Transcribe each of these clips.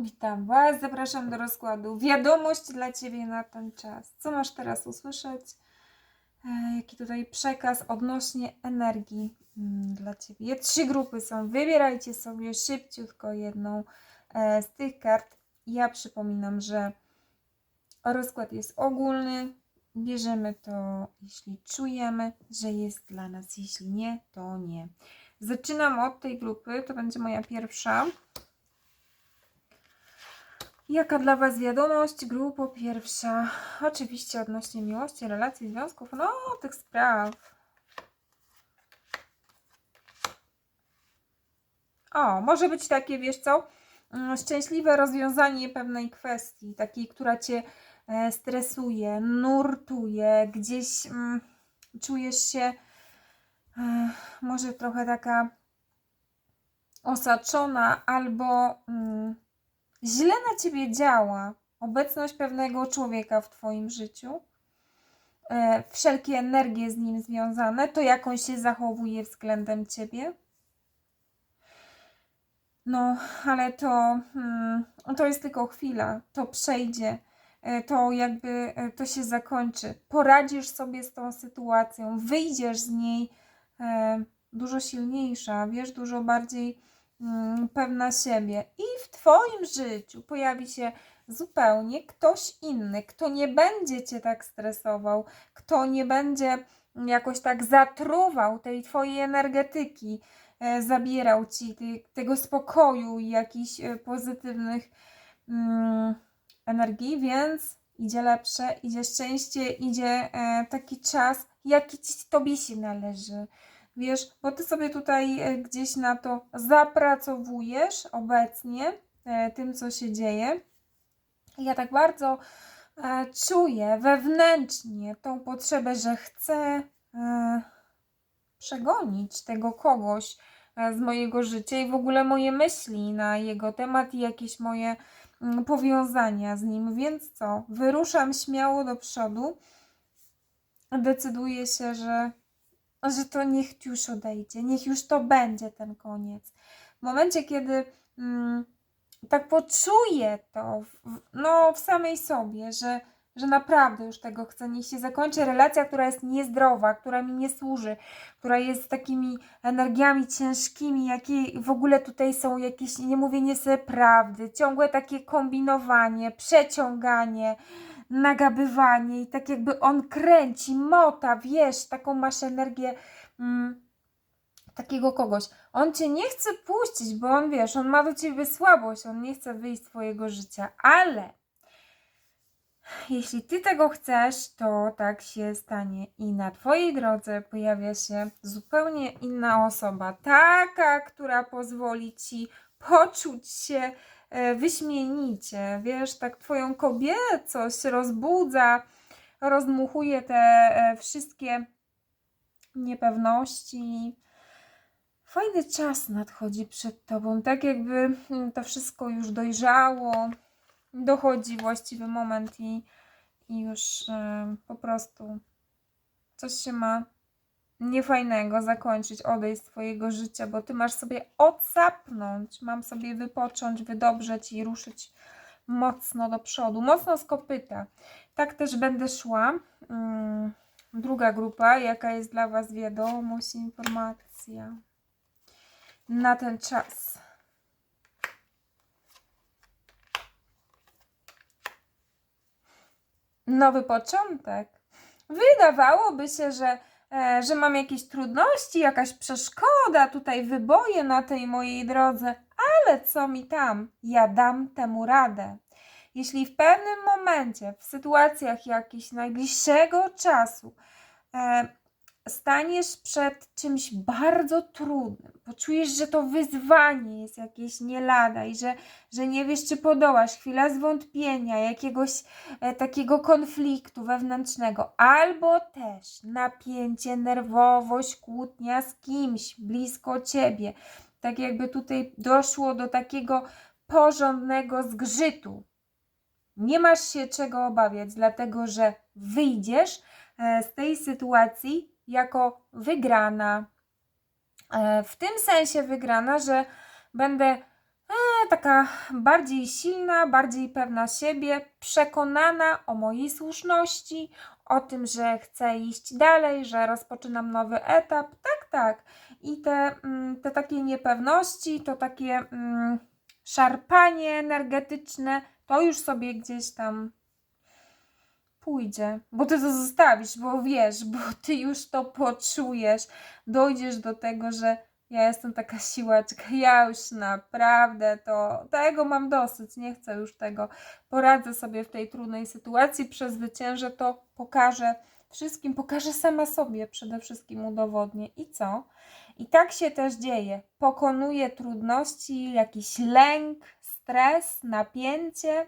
Witam Was, zapraszam do rozkładu. Wiadomość dla Ciebie na ten czas. Co masz teraz usłyszeć? E, jaki tutaj przekaz odnośnie energii mm, dla Ciebie? Trzy grupy są. Wybierajcie sobie szybciutko jedną e, z tych kart. Ja przypominam, że rozkład jest ogólny. Bierzemy to, jeśli czujemy, że jest dla nas. Jeśli nie, to nie. Zaczynam od tej grupy. To będzie moja pierwsza. Jaka dla Was wiadomość? Grupo pierwsza. Oczywiście odnośnie miłości, relacji, związków, no tych spraw. O, może być takie, wiesz co? Mm, Szczęśliwe rozwiązanie pewnej kwestii, takiej, która Cię e, stresuje, nurtuje, gdzieś mm, czujesz się e, może trochę taka osaczona albo mm, źle na ciebie działa obecność pewnego człowieka w twoim życiu, e, wszelkie energie z nim związane, to jak on się zachowuje względem ciebie. No, ale to, mm, to jest tylko chwila, to przejdzie, e, to jakby e, to się zakończy. Poradzisz sobie z tą sytuacją, wyjdziesz z niej dużo silniejsza, wiesz, dużo bardziej pewna siebie. I w Twoim życiu pojawi się zupełnie ktoś inny, kto nie będzie Cię tak stresował, kto nie będzie jakoś tak zatruwał tej Twojej energetyki, e, zabierał Ci tego spokoju i jakichś e, pozytywnych mm, energii, więc idzie lepsze, idzie szczęście, idzie e, taki czas, jaki ci, Tobie się należy. Wiesz, bo ty sobie tutaj e, gdzieś na to zapracowujesz obecnie, e, tym co się dzieje. Ja tak bardzo e, czuję wewnętrznie tą potrzebę, że chcę przegonić tego kogoś z mojego życia i w ogóle moje myśli na jego temat i jakieś moje mm, powiązania z nim. Więc co? Wyruszam śmiało do przodu. Decyduję się, że że to niech już odejdzie, niech już to będzie ten koniec. W momencie, kiedy mm, tak poczuję to w, no, w samej sobie, że, że naprawdę już tego chcę, niech się zakończy relacja, która jest niezdrowa, która mi nie służy, która jest takimi energiami ciężkimi, jakie w ogóle tutaj są jakieś niemówienie sobie prawdy, ciągłe takie kombinowanie, przeciąganie nagabywanie i tak jakby on kręci, mota, wiesz, taką masz energię mm, takiego kogoś. On cię nie chce puścić, bo on wiesz, on ma do ciebie słabość, on nie chce wyjść z twojego życia, ale jeśli ty tego chcesz, to tak się stanie i na twojej drodze pojawia się zupełnie inna osoba, taka, która pozwoli ci poczuć się wyśmienicie, wiesz, tak twoją kobiecość rozbudza, rozdmuchuje te e, wszystkie niepewności. Fajny czas nadchodzi przed tobą, tak jakby mm, to wszystko już dojrzało, dochodzi właściwy moment i, i już e, po prostu coś się ma niefajnego zakończyć, odejść z twojego życia, bo ty masz sobie odsapnąć, mam sobie wypocząć, wydobrzeć i ruszyć mocno do przodu, mocno z kopyta. Tak też będę szła. Mm, Druga grupa, jaka jest dla Was wiadomość, informacja na ten czas. Nowy początek. Wydawałoby się, że, że mam jakieś trudności, jakaś przeszkoda, tutaj wyboje na tej mojej drodze, ale co mi tam? Ja dam temu radę. Jeśli w pewnym momencie, w sytuacjach jakichś najbliższego czasu, e, staniesz przed czymś bardzo trudnym, poczujesz, że to wyzwanie jest jakieś nie lada i że, że nie wiesz, czy podołasz, chwila zwątpienia, jakiegoś e, takiego konfliktu wewnętrznego, albo też napięcie, nerwowość, kłótnia z kimś blisko ciebie. Tak jakby tutaj doszło do takiego porządnego zgrzytu. Nie masz się czego obawiać, dlatego że wyjdziesz e, z tej sytuacji jako wygrana. E, W tym sensie wygrana, że będę taka bardziej silna, bardziej pewna siebie, przekonana o mojej słuszności, o tym, że chcę iść dalej, że rozpoczynam nowy etap. Tak, tak. I te, mm, te takie niepewności, to takie mm, szarpanie energetyczne, to już sobie gdzieś tam pójdzie, bo ty to zostawisz, bo wiesz, bo ty już to poczujesz, dojdziesz do tego, że ja jestem taka siłaczka, ja już naprawdę to, tego mam dosyć, nie chcę już tego, poradzę sobie w tej trudnej sytuacji, przezwyciężę to, pokażę wszystkim, pokażę sama sobie, przede wszystkim udowodnię. I co? I tak się też dzieje, pokonuję trudności, jakiś lęk, stres, napięcie,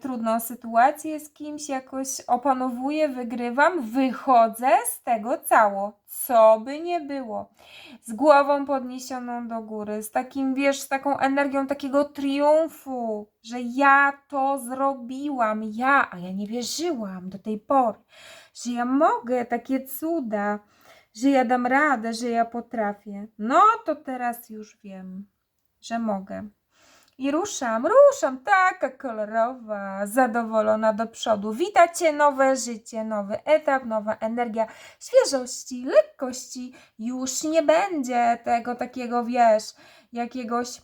trudną sytuację z kimś, jakoś opanowuję, wygrywam, wychodzę z tego cało, co by nie było. Z głową podniesioną do góry, z takim, wiesz, z taką energią takiego triumfu, że ja to zrobiłam, ja, a ja nie wierzyłam do tej pory, że ja mogę takie cuda, że ja dam radę, że ja potrafię. No to teraz już wiem, że mogę. I ruszam, ruszam, taka kolorowa, zadowolona do przodu. Witacie nowe życie, nowy etap, nowa energia świeżości, lekkości. Już nie będzie tego takiego, wiesz, jakiegoś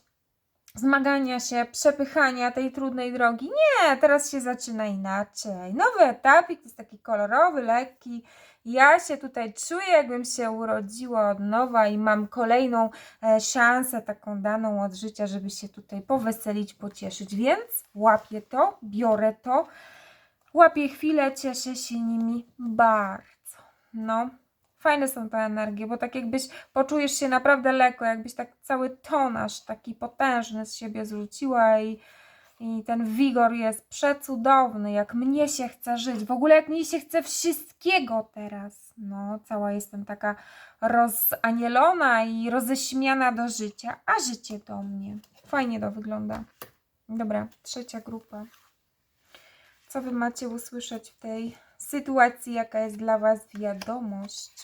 zmagania się, przepychania tej trudnej drogi. Nie, teraz się zaczyna inaczej. Nowy etapik jest taki kolorowy, lekki. Ja się tutaj czuję, jakbym się urodziła od nowa i mam kolejną e, szansę taką daną od życia, żeby się tutaj poweselić, pocieszyć. Więc łapię to, biorę to, łapię chwilę, cieszę się nimi bardzo. No, fajne są te energie, bo tak jakbyś poczujesz się naprawdę lekko, jakbyś tak cały tonaż taki potężny z siebie zrzuciła i, i ten wigor jest przecudowny, jak mnie się chce żyć, w ogóle jak mnie się chce wszystkiego teraz. No, cała jestem taka rozanielona i roześmiana do życia, a życie do mnie. Fajnie to wygląda. Dobra, trzecia grupa. Co wy macie usłyszeć w tej sytuacji, jaka jest dla was wiadomość?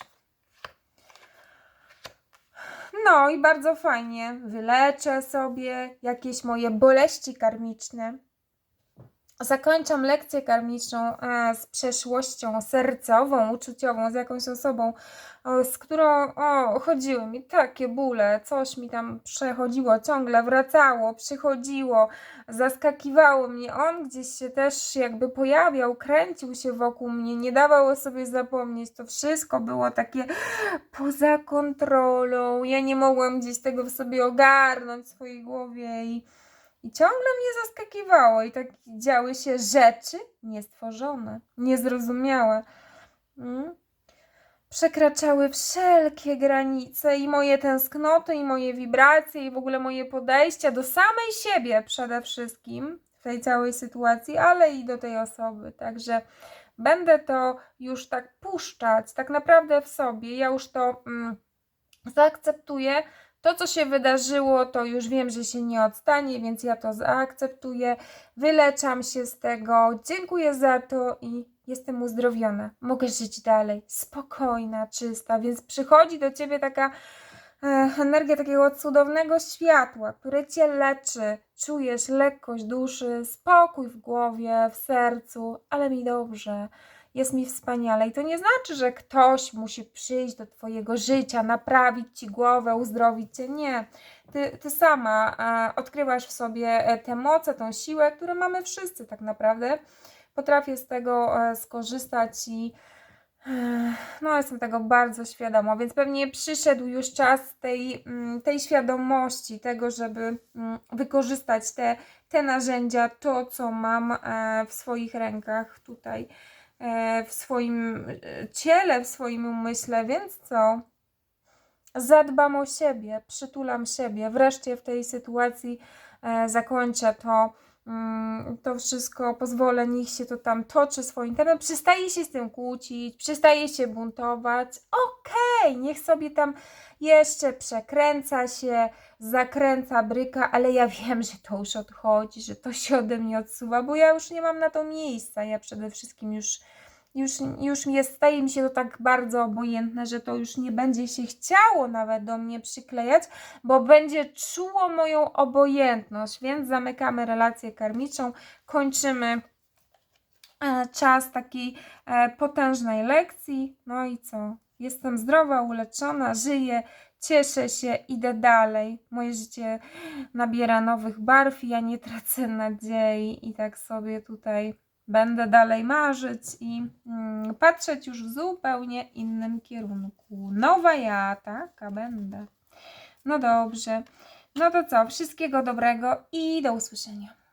No i bardzo fajnie. Wyleczę sobie jakieś moje boleści karmiczne. Zakończam lekcję karmiczną z przeszłością sercową, uczuciową, z jakąś osobą, z którą o, chodziły mi takie bóle, coś mi tam przechodziło, ciągle wracało, przychodziło, zaskakiwało mnie. On gdzieś się też jakby pojawiał, kręcił się wokół mnie, nie dawał o sobie zapomnieć. To wszystko było takie poza kontrolą. Ja nie mogłam gdzieś tego w sobie ogarnąć w swojej głowie i i ciągle mnie zaskakiwało i tak działy się rzeczy niestworzone, niezrozumiałe. Mm. Przekraczały wszelkie granice i moje tęsknoty, i moje wibracje, i w ogóle moje podejścia do samej siebie przede wszystkim w tej całej sytuacji, ale i do tej osoby. Także będę to już tak puszczać, tak naprawdę w sobie. Ja już to mm, zaakceptuję, to, co się wydarzyło, to już wiem, że się nie odstanie, więc ja to zaakceptuję. Wyleczam się z tego. Dziękuję za to i jestem uzdrowiona. Mogę żyć dalej. Spokojna, czysta. Więc przychodzi do ciebie taka e, energia takiego cudownego światła, które cię leczy. Czujesz lekkość duszy, spokój w głowie, w sercu, ale mi dobrze jest mi wspaniale. I to nie znaczy, że ktoś musi przyjść do Twojego życia, naprawić Ci głowę, uzdrowić Cię. Nie. Ty, ty sama e, odkrywasz w sobie e, tę moc, tą siłę, którą mamy wszyscy tak naprawdę. Potrafię z tego e, skorzystać i no, jestem tego bardzo świadoma, więc pewnie przyszedł już czas tej, mm, tej świadomości, tego, żeby mm, wykorzystać te, te narzędzia, to co mam w swoich rękach tutaj. E, w swoim e, ciele, w swoim umyśle, więc co? Zadbam o siebie, przytulam siebie. Wreszcie w tej sytuacji e, zakończę to, to wszystko, pozwolę, niech się to tam toczy swoim tempem. Przestaje się z tym kłócić, przestaje się buntować. Okej, okay, niech sobie tam jeszcze przekręca się, zakręca bryka, ale ja wiem, że to już odchodzi, że to się ode mnie odsuwa, bo ja już nie mam na to miejsca. Ja przede wszystkim już już, już jest, staje mi się to tak bardzo obojętne, że to już nie będzie się chciało nawet do mnie przyklejać, bo będzie czuło moją obojętność, więc zamykamy relację karmiczą, kończymy e, czas takiej e, potężnej lekcji. No i co? Jestem zdrowa, uleczona, żyję, cieszę się, idę dalej. Moje życie nabiera nowych barw i ja nie tracę nadziei i tak sobie tutaj będę dalej marzyć i mm, patrzeć już w zupełnie innym kierunku. Nowa ja, taka będę. No dobrze. No to co? Wszystkiego dobrego i do usłyszenia.